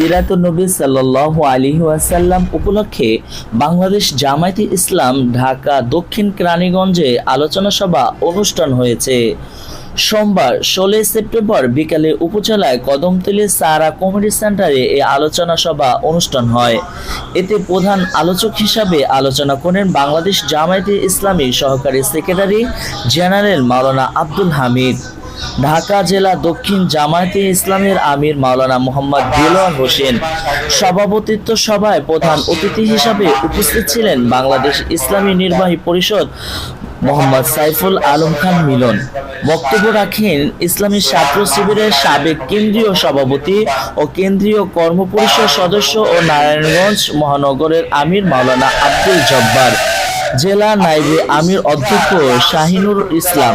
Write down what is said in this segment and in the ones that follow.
সিরাতুন নবী সাল্লাল্লাহু আলাইহি ওয়াসাল্লাম উপলক্ষে বাংলাদেশ জামায়াতে ইসলাম ঢাকা দক্ষিণ কেরানীগঞ্জে আলোচনা সভা অনুষ্ঠান হয়েছে। সোমবার ষোলোই সেপ্টেম্বর বিকালে উপজেলায় কদমতলী সারা কমিউনিটি সেন্টারে এই আলোচনা সভা অনুষ্ঠান হয়। এতে প্রধান আলোচক হিসাবে আলোচনা করেন বাংলাদেশ জামায়াতে ইসলামী সহকারী সেক্রেটারি জেনারেল মাওলানা আব্দুল হামিদ। ঢাকা জেলা দক্ষিণ জামায়াতে ইসলামের আমির মাওলানা মোহাম্মদ দিলওয়ার হোসেন সভাপতিত্ব সভায় প্রধান অতিথি হিসাবে উপস্থিত ছিলেন বাংলাদেশ ইসলামী নির্বাহী পরিষদ মোহাম্মদ সাইফুল আলম খান মিলন। বক্তব্য রাখেন ইসলামী ছাত্র শিবিরের সাবেক কেন্দ্রীয় সভাপতি ও কেন্দ্রীয় কর্মপরিষদ সদস্য ও নারায়ণগঞ্জ মহানগরের আমির মাওলানা আব্দুল জব্বার। জেলা নাইবে আমির অধ্যক্ষ শাহিনুর ইসলাম।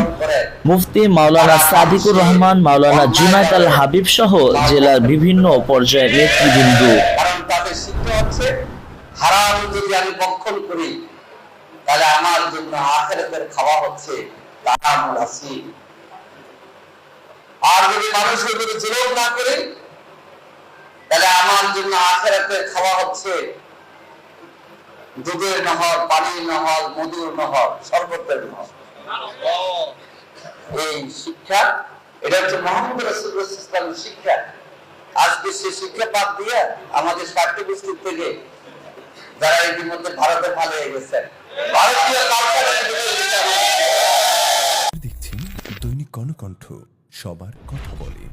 মুফতি মাওলানা সাদিকুর রহমান, মাওলানা জুনায়দ আল হাবিব সহ জেলার বিভিন্ন পর্যায়ের নেতৃবৃন্দ। হারাম যদি আমি বক্ষণ করি, তাহলে আমার জন্য আখেরাতের খাওয়া হচ্ছে তারামুল আর যদি মানুষের যদি জুলুম না করি, তাহলে আমার জন্য আখেরাতের খাওয়া হচ্ছে দুধের নহর, পানির নহর, মধুর নহর, শরবতের নহর। এই শিক্ষা, এটা হচ্ছে শিক্ষা। আজকে সে শিক্ষা দিয়ে আমাদের স্বার্থ গোষ্ঠীর থেকে যারা ইতিমধ্যে ভারতে ভালো হয়ে গেছেন ভারতীয় দেখছেন দৈনিক গণকণ্ঠ সবার কথা বলে।